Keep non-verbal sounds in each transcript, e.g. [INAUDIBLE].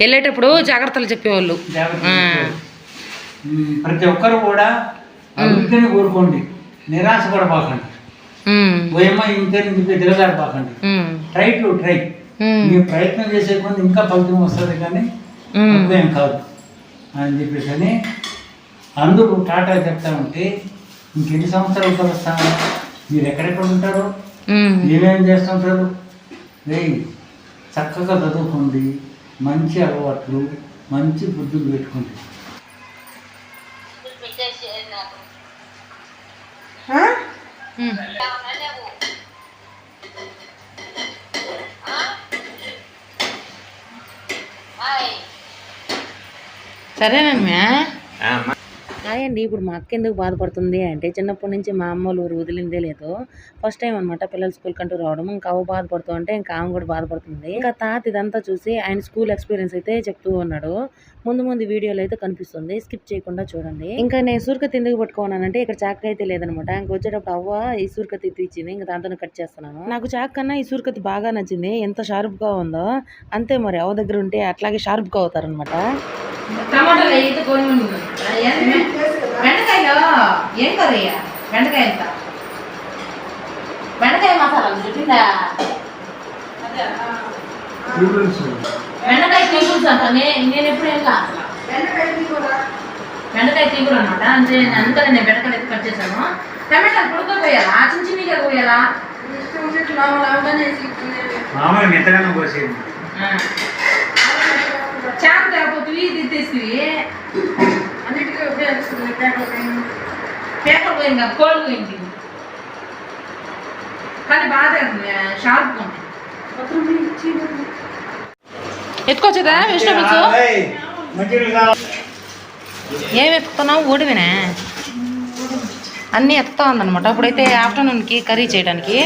వెళ్ళేటప్పుడు జాగ్రత్తలు చెప్పేవాళ్ళు. ప్రతి ఒక్కరు కూడా అభివృద్ధిని కోరుకోండి. నిరాశ పడబాకండి ఇంతే చెప్పి దిగజారిపోకండి. ఉమ్, ట్రై టు ట్రై మీరు ప్రయత్నం చేసే కొంత ఇంకా ఫలితం వస్తుంది కానీ. తక్కువేం కాదు. అని చెప్పేసి అని అందరూ టాటా చెప్తా ఉంటే ఇంకెన్ని సంవత్సరాలు కలుస్తాను మీరు ఎక్కడెక్కడ ఉంటారు? ఉమ్. ఏమేం చేస్తుంటారు? చక్కగా చదువుకోండి. మంచి అలవాట్లు మంచి బుద్ధులు పెట్టుకోండి ఉమ్. అదే హాయ్ అండి ఇప్పుడు మా అక్క ఎందుకు బాధపడుతుంది అంటే చిన్నప్పటి నుంచి మా అమ్మ వాళ్ళ ఊరు వదిలిందే లేదు. ఫస్ట్ టైం అనమాట పిల్లలు స్కూల్ కంటూ రావడం. ఇంకా అవ్వ బాధపడుతూ ఉంటే ఇంకా ఆమె కూడా బాధపడుతుంది. ఇంకా తాత ఇదంతా చూసి ఆయన స్కూల్ ఎక్స్పీరియన్స్ అయితే చెప్తూ ఉన్నాడు. ముందు ముందు వీడియోలో అయితే కనిపిస్తుంది. స్కిప్ చేయకుండా చూడండి. ఇంకా నేను సూర్కతి ఎందుకు పట్టుకున్నానంటే ఇక్కడ చాక్ అయితే లేదనమాట ఇంకా వచ్చేటప్పుడు అవ్వ ఈ సూర్కతి ఇచ్చింది. ఇంకా దాంతో కట్ చేస్తున్నాను. నాకు చాక్ కన్నా ఈ సూర్కతి బాగా నచ్చింది. ఎంత షార్ప్గా ఉందో. అంతే మరి అవ్వ దగ్గర ఉంటే అట్లాగే షార్ప్గా అవుతారనమాట టమాటాలు అయితే కొన్ని బెండకాయలో ఏం కర్రీయా బెండకాయ ఎంత? బెండకాయ మసాలా చెప్పిందా బెండకాయ తీగుడ్స్ అంట నే- నేను ఎప్పుడు ఏం కాదు బెండకాయ తీగుడు అనమాట అంటే అందుకని నేను బెండకాయలు అయితే కట్ చేశాను. టమాటాలు పొడుగ్గా పోయాలా? చిన్న చిన్నగా పోయాలా? మామూలు పోసేది లేకపోతే ఇది అన్నిటికీ ఉపయోగిస్తుంది పేపర్ పోయింది. పేపర్ కదా, కోల్ పోయింది. కానీ బాగా షార్ప్ ఉంది. ఎత్తుకొచ్చేదా వెజిటబుల్స్ ఏమి ఎత్తుకున్నావు? ఓడివినా అన్నీ ఎత్తుతా ఉందన్నమాట. అప్పుడైతే ఆఫ్టర్నూన్కి కర్రీ చేయడానికి.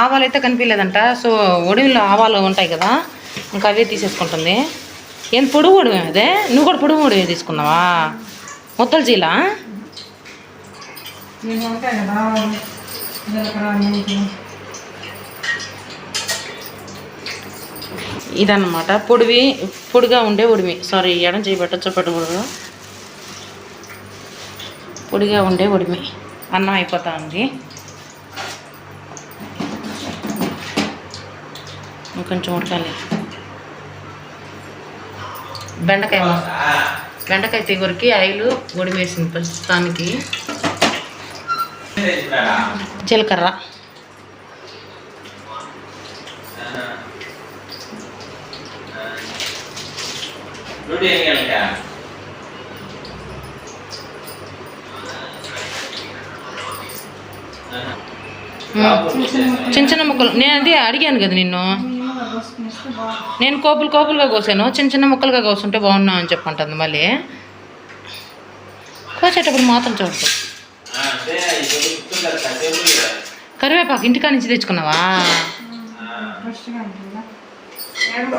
ఆవాలు అయితే కనిపించలేదంట. సో ఒడివిలో ఆవాలు ఉంటాయి కదా. ఇంకా అవే తీసేసుకుంటుంది. ఏం పొడుగు ఒడివే అదే? నువ్వు కూడా పొడుగు ఒడివే తీసుకున్నావా? మొత్తలు చీలా? ఇదన్నమాట. పొడివి పొడిగా ఉండే ఉడిమి సారీ ఎడం చేయి పెట్టచ్చో పెట్టకూడదు. పొడిగా ఉండే ఉడిమి అన్నం అయిపోతా ఉంది ఇంకొంచెం ఉడకాలి. బెండకాయ బెండకాయ తీగూరికి ఆయిల్ ఉడిమేసింది ప్రస్తుతానికి. జీలకర్ర. చిన్న చిన్న ముక్కలు. నేను అదే అడిగాను కదా నిన్ను. నేను కోపులు కోపులుగా కోసాను చిన్న చిన్న ముక్కలుగా కోసుంటే బాగున్నావు అని చెప్పంటుంది మళ్ళీ. కోసేటప్పుడు మాత్రం చూడదు కరివేపాకు ఇంటికా నుంచి తెచ్చుకున్నావా?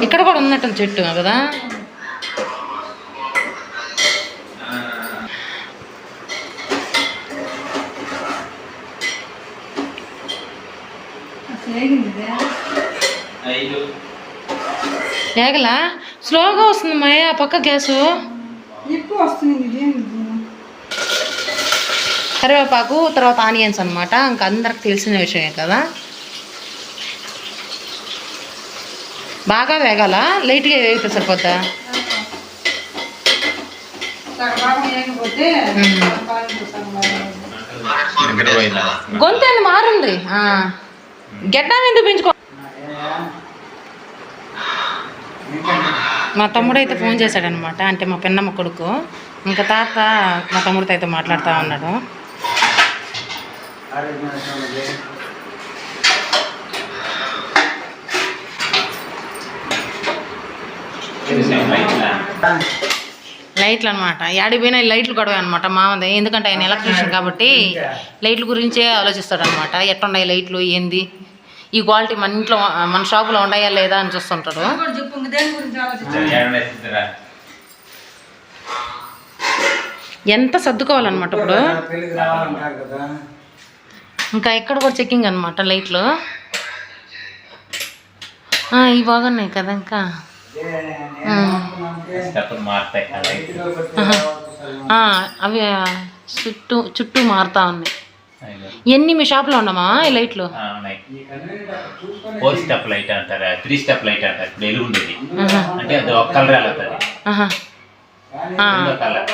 ఇక్కడ కూడా ఉన్నట్టు చెట్టు కదా. లేగలా స్లోగా వస్తుంది మాయ ఆ పక్క గ్యాసు. ఎక్కువ వస్తుంది కరివేపాకు తర్వాత ఆనియన్స్ అనమాట ఇంకా అందరికి తెలిసిన విషయమే కదా. బాగా వేగాల? లైట్గా వేగితే బాగా గొంతు మారుంది? ఆ. గెడ్డం ఎందుకు పెంచుకో మా తమ్ముడు అయితే ఫోన్ చేశాడనమాట. అంటే మా పిన్నమ్మ కొడుకు. ఇంకా తాత మా తమ్ముడితో అయితే మాట్లాడుతూ ఉన్నాడు. లైట్లు అనమాట యాడికి లైట్లు గొడవ అనమాట మామది. ఎందుకంటే ఆయన ఎలక్ట్రీషియన్ కాబట్టి లైట్ల గురించే ఆలోచిస్తాడు అనమాట ఎట్లున్నాయి లైట్లు ఏంది? ఈ క్వాలిటీ మన ఇంట్లో మన షాపులో ఉన్నాయా లేదా అని చూస్తుంటాడు. ఎంత సర్దుకోవాలన్నమాట ఇప్పుడు? ఇంకా ఇక్కడ కూడా చెక్కింగ్ అనమాట లైట్లు. ఇవి బాగున్నాయి కదా ఇంకా. అవి చుట్టూ చుట్టూ మారుతా ఉన్నాయి. ఎన్ని మీ షాప్లో ఉన్నామా? ఈ లైట్లు? ఫోర్ స్టెప్ లైట్ అంటారు? త్రీ స్టెప్ లైట్ అంటారు. ఇప్పుడు వెలుగు ఉండేది. అంటే అది ఒక కలర్ వెళ్తుంది. రెండో కలర్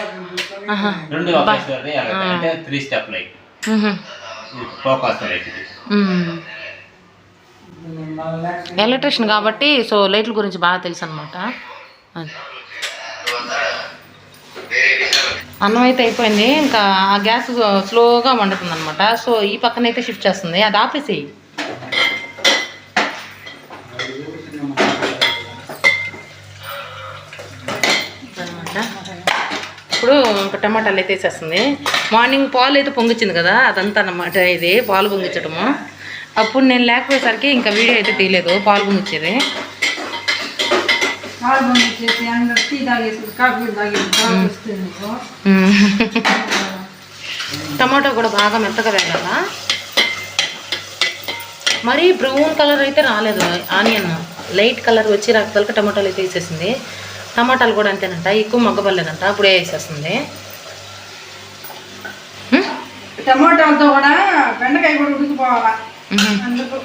అంటే three step light focus light ఇది. ఎలక్ట్రిషియన్ కాబట్టి సో లైట్ల గురించి బాగా తెలుసు అనమాట అన్నం అయితే అయిపోయింది. ఇంకా ఆ గ్యాస్ స్లోగా వండుతుంది అనమాట సో ఈ పక్కన అయితే షిఫ్ట్ చేస్తుంది. అది ఆపేసి ఇప్పుడు ఇంకా టమాటాలు అయితే వేసేస్తుంది. మార్నింగ్ పాలు అయితే పొంగిచ్చింది కదా అదంతా అన్నమాట ఇది పాలు పొంగించడము అప్పుడు నేను లేకపోయేసరికి ఇంకా వీడియో అయితే తీయలేదు పాలు పొంగిచ్చేది. పాలు పంపించేసి అందరు టీ తాగేసి కాఫీ తాగేసి బాగా వస్తుంది నీకు. టమాటో కూడా బాగా మెత్తగా వేగాల మరీ బ్రౌన్ కలర్ అయితే రాలేదు. ఆనియన్ లైట్ కలర్ వచ్చి రకాలకి టమాటాలు అయితే వేసేసింది. టమాటాలు కూడా అంతేనంట ఎక్కువ మగ్గబల్లేదంట అప్పుడే వేసేస్తుంది? టమాటాలతో కూడా బెండకాయ కూడా ఉడికిపోవాలా. అందుకు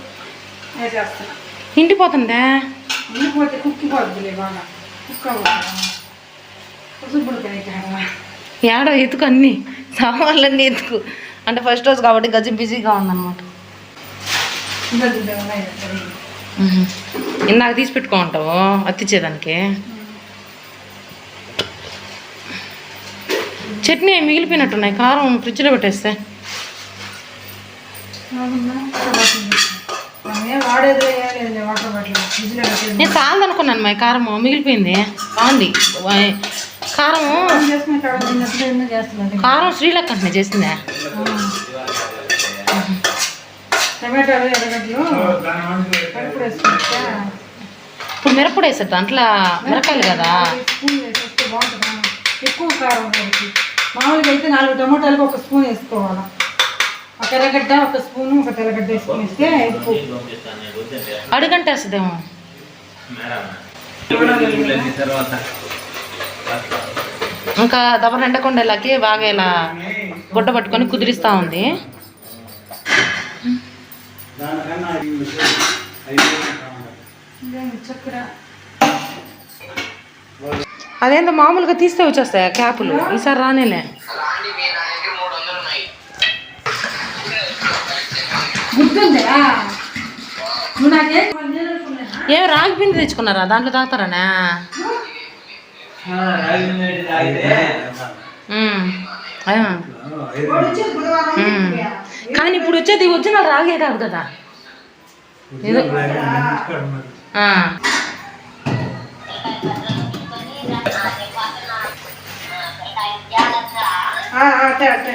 ఇంటిపోతుందా ఉడికిపోతే కుక్కిపోద్దులే బాగా కుక్క పసుపుడికైతే ఏడో ఎత్తుకు అన్ని? సామాన్లన్నీ ఎత్తుకు అంటే ఫస్ట్ రోజు కాబట్టి గజం బిజీగా ఉందన్నమాట. ఇందాక తీసి పెట్టుకుంటావు అత్తిచ్చేదానికి చట్నీ మిగిలిపోయినట్టున్నాయి. కారం ఫ్రిడ్జ్లో పెట్టేస్తే. నేను చాలదు అనుకున్నాను మా కారం మిగిలిపోయింది. బాగుంది. చేస్తున్నాను కారం శ్రీలక్క అంటే చేసిందా? టమాటాలు ఎర్రగడ్డలు ఇప్పుడు మిరప్పొడి వేసేది దాంట్లో మిరకాయలు కదా. ఎక్కువ కారం మామూలుగా అయితే నాలుగు టమాటాలకు ఒక స్పూన్ వేసుకోవాలి. ఒక ఎర్రగడ్డ ఒక స్పూన్ ఒక తెల్లగడ్డ వేసుకొని ఎక్కువ అడుగంటే వేస్తుందేమో ఇంకా దబర ఎండకుండా ఇలాగే బాగా ఇలా గుడ్డ పట్టుకొని కుదిరిస్తూ ఉంది. అదేందో మామూలుగా తీస్తే వచ్చేస్తాయి క్యాపులు? ఈసారి రానేలే. నువ్వు నాకేం అనుకున్నానా? ఏ రాగి పిండి తెచ్చుకున్నారా? దాంట్లో తాగుతారనా. కానీ ఇప్పుడు వచ్చేది ఒరిజినల్ రాగే కాదు. కదా ఏదో అట్టే అట్టే.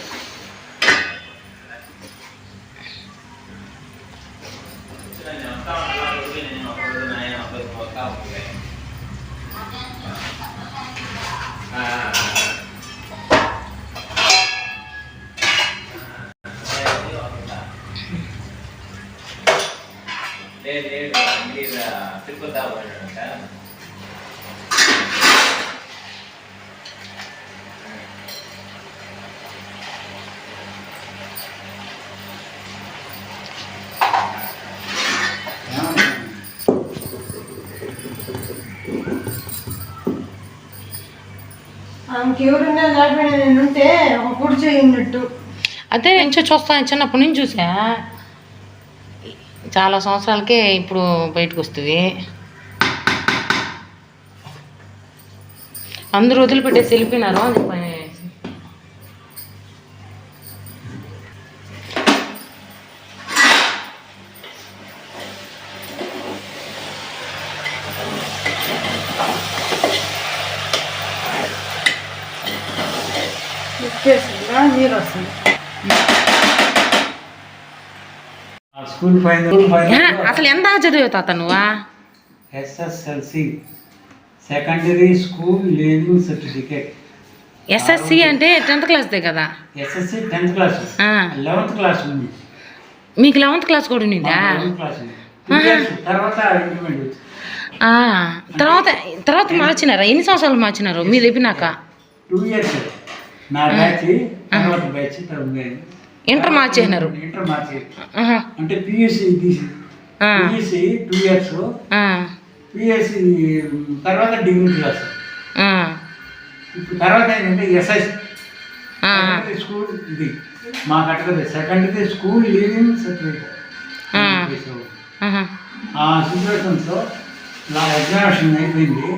లేదు లేదు తిప్పుతా ఎవరున్నా లేకపోయినా నేను ఉంటే ఒక పొడి అదే నుంచి చూస్తాను చిన్నప్పటి నుంచి చూసా. చాలా సంవత్సరాలకే ఇప్పుడు బయటకు వస్తుంది అందరూ వదిలిపెట్టేసి వెళ్ళిపోయినారు అది అసలు ఎంత చదివే తాత నువ్వా? SSLC secondary school leaving certificate SSC అంటే టెన్త్ క్లాస్దే కదా? SSC tenth class eleventh class ఉంది. మీకు లెవెన్త్ క్లాస్ కూడా years తర్వాత తర్వాత తర్వాత మార్చినారా? ఎన్ని సంవత్సరాలు మార్చినారు? మీరు చెప్పినాక? టూ ఇయర్స్ నా బ్యాచ్ తర్వాత బ్యాచ్ ఇంటర్ మార్చేసినారు ఇంటర్ అంటే తీసి టూ ఇయర్స్ ఆ, పిఎస్సి తర్వాత డిగ్రీ క్లాస్ ఇప్పుడు తర్వాత ఏంటంటే స్కూల్ ఇది. మా కట్టకది సెకండరీ స్కూల్ లీవింగ్ ఆ. సర్టిఫికేట్ ఆహా, ఆ సిచ్యువేషన్స్లో నా ఎగ్జామినేషన్ అయిపోయింది.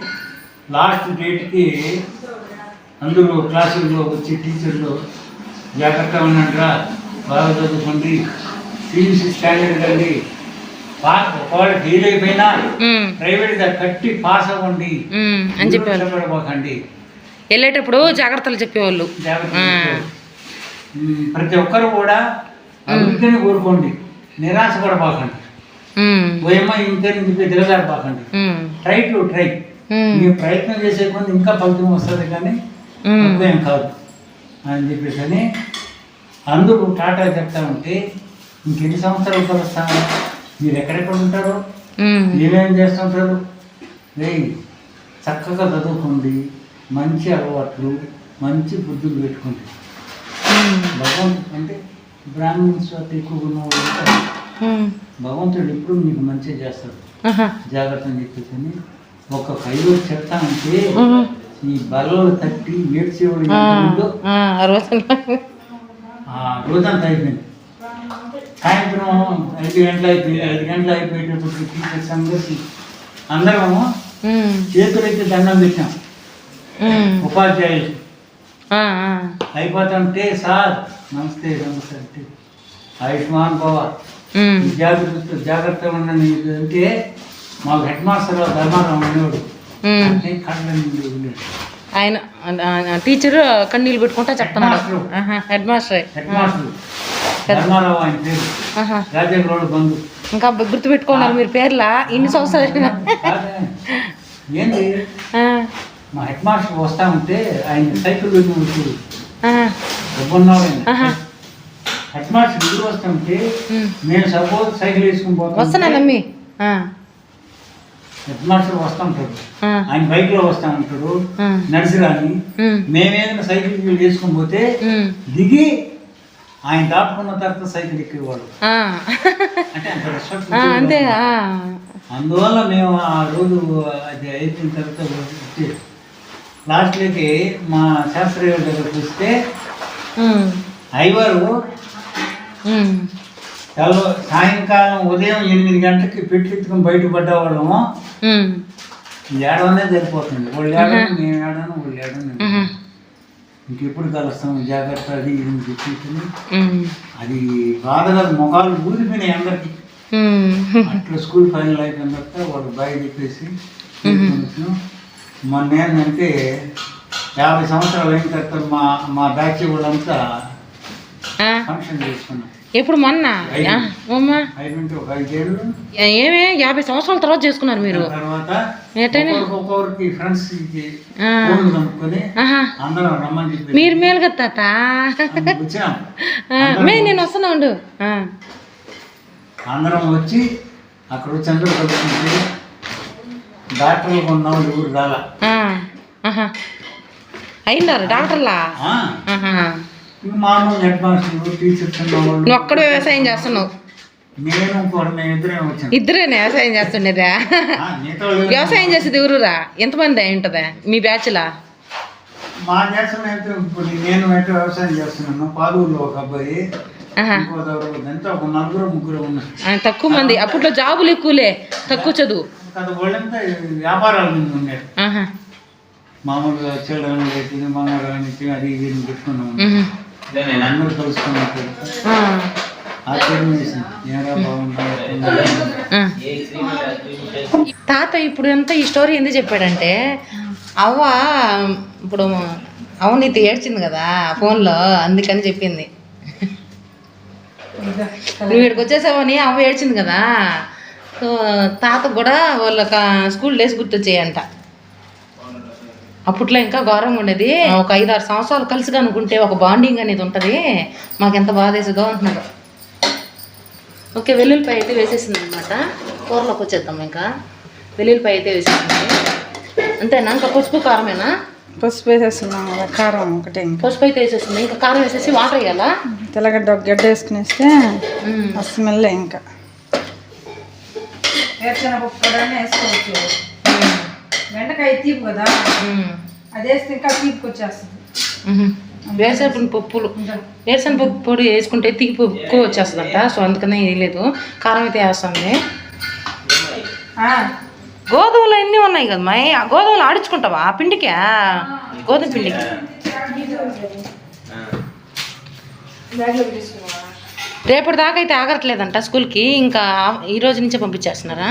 లాస్ట్ డేట్కి అందరూ క్లాసుల్లో వచ్చి టీచర్లు జాగ్రత్తగా ఉండండిరా బాగా చదువుకోండి. సిబిసి స్టాండర్డ్ కండి ఒకవేళ ఫెయిల్ అయిపోయినా ఉమ్, ప్రైవేట్గా కట్టి పాస్ అవ్వండి. అని చెప్పేవాళ్ళు. వెళ్ళేటప్పుడు జాగ్రత్తలు చెప్పేవాళ్ళు. ప్రతి ఒక్కరు కూడా అభివృద్ధిని కోరుకోండి. నిరాశ పడబాకండి ఉమ్, ఓయమ్మ ఇంతే చెప్పి ఉమ్, ట్రై టు ట్రై మీరు ప్రయత్నం చేసే ఇంకా ఫలితం వస్తుంది కానీ తక్కువేం కాదు. అని చెప్పేసి అని అందరూ టాటా చెప్తా ఉంటే ఇంకెన్ని సంవత్సరాలు కలుస్తాము మీరు ఎక్కడెక్కడ ఉంటారు? ఏమేం చేస్తుంటారు? చక్కగా చదువుకోండి మంచి అలవాట్లు మంచి బుద్ధులు పెట్టుకోండి. భగవంతుడు అంటే బ్రాహ్మణ్స్ ఎక్కువగా ఉన్న వాళ్ళు ఉంటారు. భగవంతుడు ఎప్పుడు మీకు మంచిగా చేస్తాడు. జాగ్రత్త అని చెప్పేసి అని ఒక కైలో చెప్తా ఉంటే ఈ బల్లలు తట్టి ఏడ్చేవాడు రోజంతా అయిపోయింది. సాయంత్రం ఐదు గంటలు అయిపోయి ఐదు గంటలు అయిపోయేటప్పటికి టీచర్స్ అందరికీ అందరము చేతులైతే దండం పెట్టాం. ఉపాధ్యాయులు. అయిపోతుంటే సార్ నమస్తే నమస్తే. అంటే ఆయుష్మాన్ ఉమ్, జాగ్రత్త జాగ్రత్తగా ఉండండి. అంటే మాకు హెడ్ మాస్టర్ ధర్మారావు అనేవాడు. ఆయన టీచర్ కన్నీళ్ళు పెట్టుకుంటా చెప్తున్నాడు. హెడ్ మాస్టర్ ఇంకా గుర్తు పెట్టుకున్నారు మీరు పేర్లా? ఇన్ని సంవత్సరాలు మా హెడ్ మాస్టర్ వస్తా ఉంటే ఆయన సైకిల్. హెడ్ మాస్టర్ ఉమ్. నేను సపోజ్ సైకిల్ వేసుకుని పోతాను హెడ్ మాస్టర్ వస్తా ఉంటాడు ఆయన బైక్లో వస్తా ఉంటాడు నడిచిరాని మేమేదైనా సైకిల్ వీళ్ళు వేసుకుని పోతే దిగి ఆయన దాటుకున్న తర్వాత సైకిల్ ఎక్కేవాడు. అంటే అంత రెస్పెక్ట్ ఆ, అంతే ఆ. అందువల్ల మేము ఆ రోజు అది అయిపోయిన తర్వాత లాస్ట్లోకి మా శాస్త్రయ్య దగ్గర చూస్తే ఉమ్, తెల్ల సాయంకాలం ఉదయం ఎనిమిది గంటలకి పెట్టెత్తుకుని బయటపడ్డవాళ్ళము ఉమ్, ఏడవనే సరిపోతుంది. వాళ్ళు ఏడవని మేము ఏడాను వాళ్ళు ఏడను ఇంకెప్పుడు కలుస్తాం? జాగ్రత్త అది ఇది అది బాధగా ముఖాలు ఊరిపోయినాయి అందరికి. అట్లా స్కూల్ ఫైనల్ అయిపోయిన తర్వాత వాళ్ళు బయట చెప్పేసి మొన్న ఏంటంటే యాభై సంవత్సరాలు అయిన తర్వాత మా మా బ్యాచ్ వాళ్ళంతా ఫంక్షన్ చేసుకున్నాం ఎప్పుడు మొన్న? ఏమే? యాభై సంవత్సరాల తర్వాత చేసుకున్నారు మీరు. మీరు మేలు కదా తాత మే నేను వస్తున్నా ఉండు. అందరం వచ్చి అక్కడ వచ్చి అందరూ కలుసుకుంటే డాక్టర్లు రాలా మామూలు హెడ్ మాస్టర్లు టీచర్స్ ఉన్నవాళ్ళు నువ్వు ఒక్కడు వ్యవసాయం చేస్తున్నావు. నేను మేము ఇద్దరేం వచ్చాను ఇద్దరేనే వ్యవసాయం చేస్తుండేదా? వ్యవసాయం చేసేది ఎవరురా ఎంతమంది అయి ఉంటుందా? మీ బ్యాచ్లా? మా చేస్తున్న అయితే ఇప్పుడు నేను అయితే వ్యవసాయం చేస్తున్నాను. పాలూరులో ఒక అబ్బాయి ఆహా. ఇంకో దగ్గర ఎంత ఒక నలుగురు ముగ్గురు ఉన్నారు. ఆ, తక్కువ మంది. అప్పట్లో జాబులు ఎక్కువలే. తక్కువ చదువు. వాళ్ళంతా వ్యాపారాల మీద ఉండేది ఆహా. మామూలుగా మంగళం అది ఇది పెట్టుకున్నాము తాత ఇప్పుడు అంతా ఈ స్టోరీ ఎందుకు చెప్పాడంటే అవ్వ ఇప్పుడు అవును ఇది ఏడ్చింది కదా ఫోన్లో అందుకని చెప్పింది. నువ్వు ఇక్కడికి వచ్చేసావని అవ్వ ఏడ్చింది కదా. సో తాతకు కూడా వాళ్ళ స్కూల్ డేస్ గుర్తొచ్చాయంట. అప్పట్లో ఇంకా ఘోరంగా ఉండేది. ఒక ఐదు ఆరు సంవత్సరాలు కలిసి అనుకుంటే ఒక బాండింగ్ అనేది ఉంటుంది. మాకు ఎంత బాధ వేసేదో అంటున్నాడు ఓకే వెల్లుల్లిపాయ అయితే వేసేసింది అనమాట కూరలోకి వచ్చేద్దాం ఇంకా. వెల్లుల్లిపాయ అయితే వేసేసింది. అంతేనా? ఇంకా పసుపు కారమేనా? పసుపు వేసేస్తున్నాం కదా కారం ఒకటే పసుపు అయితే వేసేసింది. ఇంకా కారం వేసేసి వాటర్ వేయాలా? తెల్లగడ్డ ఒక గడ్డ వేసుకునేస్తే స్మెల్ ఇంకా. వేరుశనగపప్పు కూడా వేసుకోవచ్చు. బెండకాయ తీపు కదా? మ్మ్. అది వేస్తే ఇంకా తీపుకి వచ్చేస్తుంది. వేరుశనగ పప్పులు. వేరుశనగ పప్పు పొడి వేసుకుంటే తీపి ఎక్కువ వచ్చేస్తుందంట. సో అందుకనే వేయలేదు కారం అయితే వేస్తుంది గోధుమలు ఎన్ని ఉన్నాయి కదా మై ఆ గోధుమలు ఆడించుకుంటావా? ఆ పిండికి? గోధుమ పిండికి. రేపటి దాకా అయితే ఆగట్లేదంట స్కూల్కి. ఇంకా ఈ రోజు నుంచే పంపించేస్తున్నారా?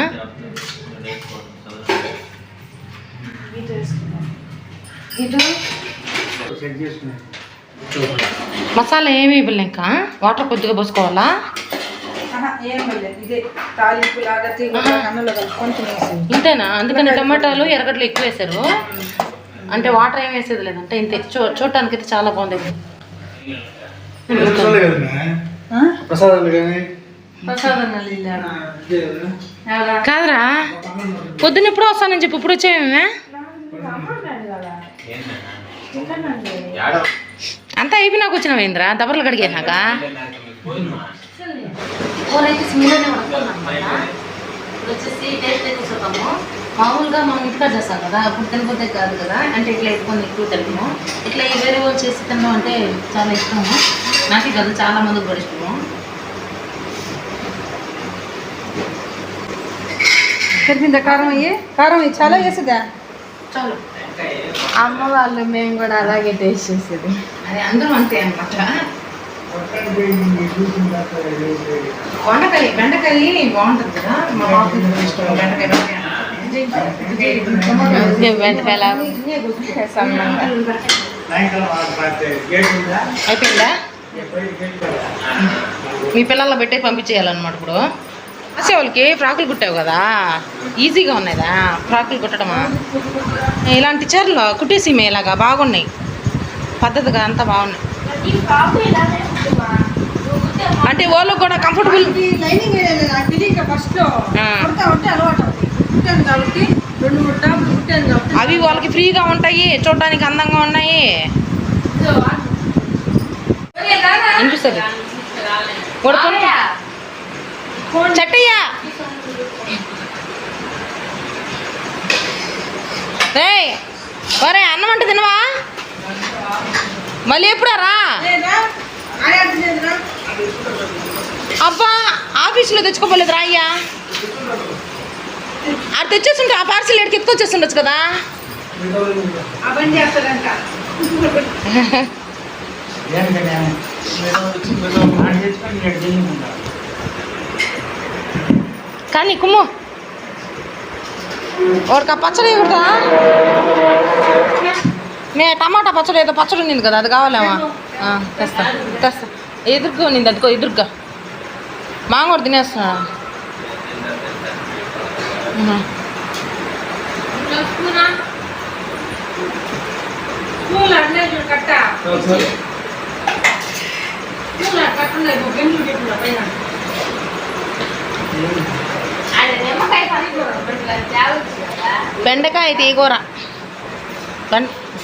మసాలా ఏమి ఇవ్వలే ఇంకా వాటర్ కొద్దిగా పోసుకోవాలా ఇంతేనా అందుకని టమాటాలు ఎర్రగడ్డలు ఎక్కువ వేశారు అంటే వాటర్ ఏం వేసేది లేదంటే ఇంతే చూ చూడటానికి అయితే చాలా బాగుంది కాదురా పొద్దున్న ఎప్పుడు వస్తానని చెప్పి ఇప్పుడు వచ్చేమే యాడో అంతా అయిపోయినాక వచ్చినావు ఏంద్రా దబర్లు వచ్చేసి టేస్ట్ అయితే చూద్దాము మామూలుగా మనం ఇంటికాడ చేస్తాం కదా అప్పుడు తినకపోతే కాదు కదా. అంటే ఇట్లా ఎక్కువ ఎక్కువ తినము ఇట్లా ఈ వేరే వాళ్ళు చేసి తినడం అంటే చాలా ఇష్టము. నాకే కాదు చాలా మందికి కూడా ఇష్టము. తెలిసిందా కారం అయ్యి కారం అయ్యి చాలా వేసేదా చాలు. అమ్మ వాళ్ళు మేము కూడా అలాగే టేస్ట్ చేసేది. అది అందరూ అంతే అనమాట వండకాయ బెండకాయ బాగుంటుంది కదా? మా బెండకాయ అయిపోయిందా? పిల్లల్లో పెట్టే పంపించేయాలన్నమాట ఇప్పుడు. వాళ్ళకి ఫ్రాకులు కుట్టావు కదా? ఈజీగా ఉన్నాయిదా ఫ్రాకులు కుట్టడమా? ఇలాంటి చీరలు కుట్టేసి ఇలాగా బాగున్నాయి. పద్ధతిగా అంతా బాగున్నాయి. అంటే వాళ్ళకు కూడా కంఫర్టబుల్ అవి వాళ్ళకి ఫ్రీగా ఉంటాయి చూడడానికి అందంగా ఉన్నాయి. పడుకొని చట్టయ్యా. రే ఒరే అన్నం అంటే తినవా? మళ్ళీ ఎప్పుడా రా? అబ్బా ఆఫీస్లో తెచ్చుకోపోలేదు రా అయ్యా. అది తెచ్చేస్తుంటే ఆ పార్సిల్ ఎడికి ఎత్తుకొచ్చేస్తుండొచ్చు కదా. ఆ పని చేస్తాడంట [LAUGHS] దేనికనే ఆడ చేసుకొని ఇక్కడ చేయకుండా కానీ కుమ్ము. వాడికి ఆ పచ్చడి ఇవ్వటా మే టమాటా పచ్చడి ఏదో పచ్చడి ఉన్నింది కదా అది కావాలేమా? ఆ, తెస్తా తెస్తా. ఎదురుగా ఉన్నింది అదికో ఎదురుగా. మాంగోడు తినేస్తున్నా. స్కూల్ కట్ట? బెండకాయ తీగూర.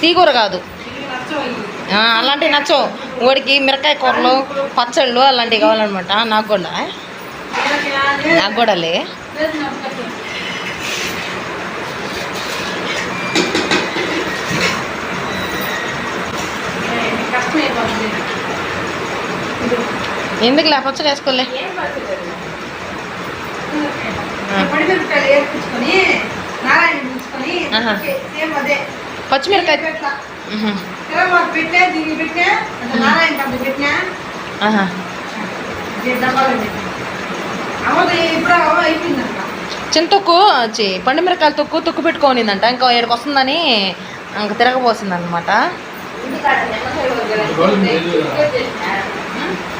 తీగూర కాదు. అలాంటివి నచ్చవు. వాడికి మిరకాయ కూరలు పచ్చళ్ళు అలాంటివి కావాలన్నమాట. నాకు కూడా. నాకు కూడా లే. ఎందుకు లే పచ్చడి వేసుకోలే? పడిమిరపకాయలు ఏర్పించుకొని నారాయణ పిలుచుకొని. సేమ్ అదే. దీనికి కంపెనీ పెట్టినా పండు మిరకాయల తొక్కు తొక్కు పెట్టుకోనిందంట. ఇంకా ఏడుకు వస్తుందని ఇంక తిరగబోసింది అనమాట?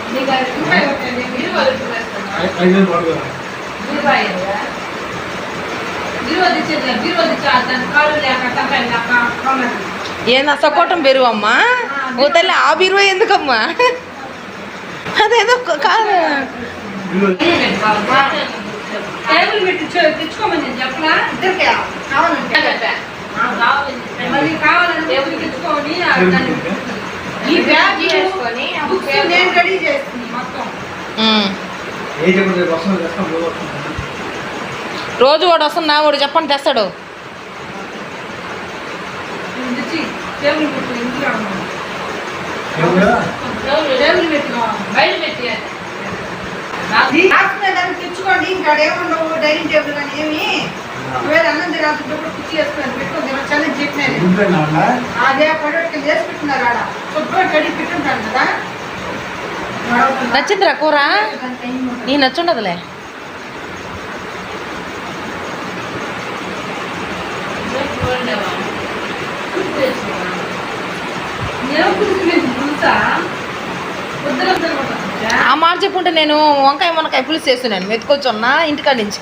నీకు ఏంది? సకోటం బెరువమ్మా ఓ తల్లి ఆ బీరువా ఎందుకమ్మా? అదేదో కాదు టేబుల్ పెట్టి చే- తెచ్చుకోమని చెప్పలా ఇద్దరికి కావాలంటే. మరి కావాలంటే టేబుల్ తెచ్చుకోమని ఆ దాన్ని ఈ బ్యాగ్ చేసుకొని బుక్స్ నేను రెడీ చేస్తుంది మొత్తం. ఉమ్. రోజు వాడు వస్తున్నా వాడు చెప్పండి తెస్తాడు. తెచ్చుకోండి ఇంకా ఏముండవు డైనింగ్ టేబుల్ కానీ ఏమి. ఒకవేళ అన్నం తిరాల్సినప్పుడు కుర్చీ వేసుకొని పెట్టుకోండి చల్లని ఉందా? అదే పడవకి చేసి పెట్టున్నారు ఆడ. శుభ్రం కడిగి పెట్టుంటాను కదా. నచ్చిందిరా కూర? నీ నచ్చుండదులే ఏం కుడుకునేది పులుసా వద్దరు వద్దరు ఆ మాట చెప్పుంటే నేను వంకాయ మునకాయ పులుసు చేస్తున్నాను. మెతుకొచ్చున్నా ఇంటికాడ నుంచి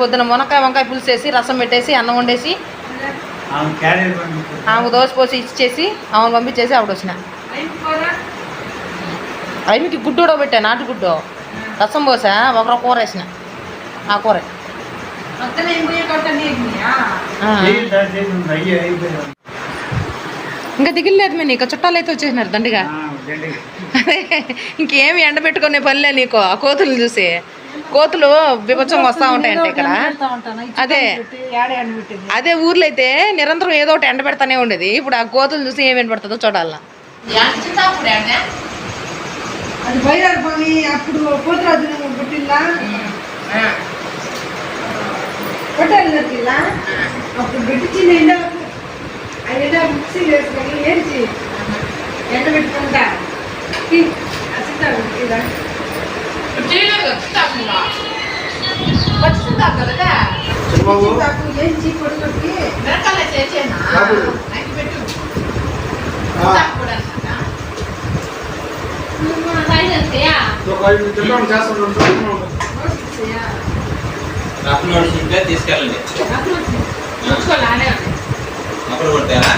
పొద్దున మునక్కాయ వంకాయ పులుసు వేసి రసం పెట్టేసి అన్నం వండేసి ఆమె దోశ పోసి ఇచ్చేసి ఆమెను పంపించేసి ఆవిడ వచ్చిన ఆయనకి గుడ్డు పెట్టా నాటు గుడ్డు. రసం పోసా ఒకరు కూర వేసిన. ఆ కూర. మొత్తం ఏం పోయే అయిపోయింది ఇంకా దిగిలేదు మేము నీకు చుట్టాలు అయితే వచ్చేసినారు దండిగా. అదే ఇంకేమి ఎండ పెట్టుకునే పనిలే నీకు ఆ కోతులు చూసి. కోతులు బిభత్సంగా వస్తూ ఉంటాయంట ఇక్కడ. అదే. అదే ఊర్లో అయితే నిరంతరం ఏదో ఒకటి ఎండ పెడతానే ఉండేది. ఇప్పుడు ఆ కోతులు చూసి ఏం ఎండ పడుతుందో చూడాలా. అది బయలాడు పని అప్పుడు పోతురాజు పుట్టిందా హోటల్ నచ్చిందా అప్పుడు పెట్టించింది ఎండలకు ఆ ఎండ మిక్సీ వేసుకొని ఏడ్చి ఎండ పెట్టుకుంటా అసిద్దా పచ్చి చింతాకు కదా ఏంచి పొడి కొట్టి మిరకాయలు చేసేనా నాకు పెట్టు చింతాకు కూడా అన్నమాట. నువ్వు మన సైజ్ ఎంతయా? రఫ్ నోట్స్ ఉంటే తీసుకెళ్ళండి ఉంచుకోవాలా? అనే ఉంది. అప్పుడు కొడతారా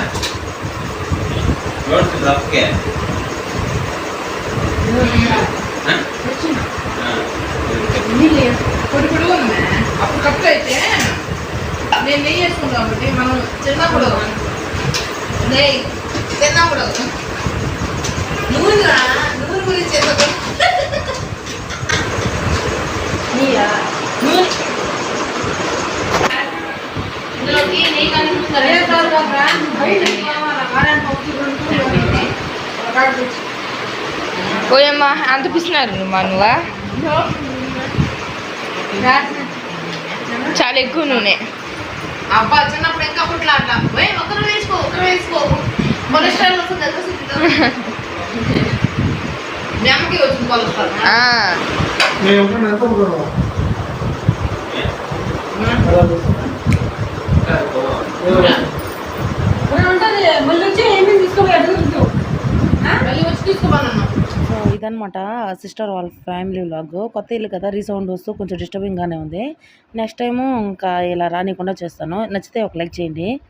నోట్స్ రఫ్కే ఆ? తెచ్చున్నా. ఆ. నీళ్ళు పొడి పొడి ఉన్నా అప్పుడు కప్పు అయితే నేను నెయ్యి వేసుకుంటాం కాబట్టి మనం చిన్నప్పుడు నెయ్యి చిన్నప్పుడు నూనె రా, నూనె గురించి ఎందుకు నూనె ఇందులోకి నెయ్యి కలుపుకుంటారు ఓయమ్మా అంత పిస్తున్నారు మా నువ్వా చాలా ఎక్కువ నూనె. అబ్బా చిన్నప్పుడు ఇంకా అప్పట్లో అట్లా. "ఓయ్, ఒకరు వేసుకో ఒకరు వేసుకో. కొలెస్ట్రాల్ వస్తుంది మీ అమ్మకి వచ్చింది కొలెస్ట్రాల్ ఆ, ఉంటుంది మళ్ళీ వచ్చి ఏమేమి తీసుకోవాలి అడుగుతూ మళ్ళీ వచ్చి తీసుకోమన్నాను సో ఇదనమాట సిస్టర్ వాళ్ళ ఫ్యామిలీ వ్లాగ్. కొత్త ఇల్లు కదా రీసౌండ్ వస్తూ కొంచెం డిస్టర్బింగ్గానే ఉంది. నెక్స్ట్ టైము ఇంకా ఇలా రానికుండా చేస్తాను. నచ్చితే ఒక లైక్ చేయండి.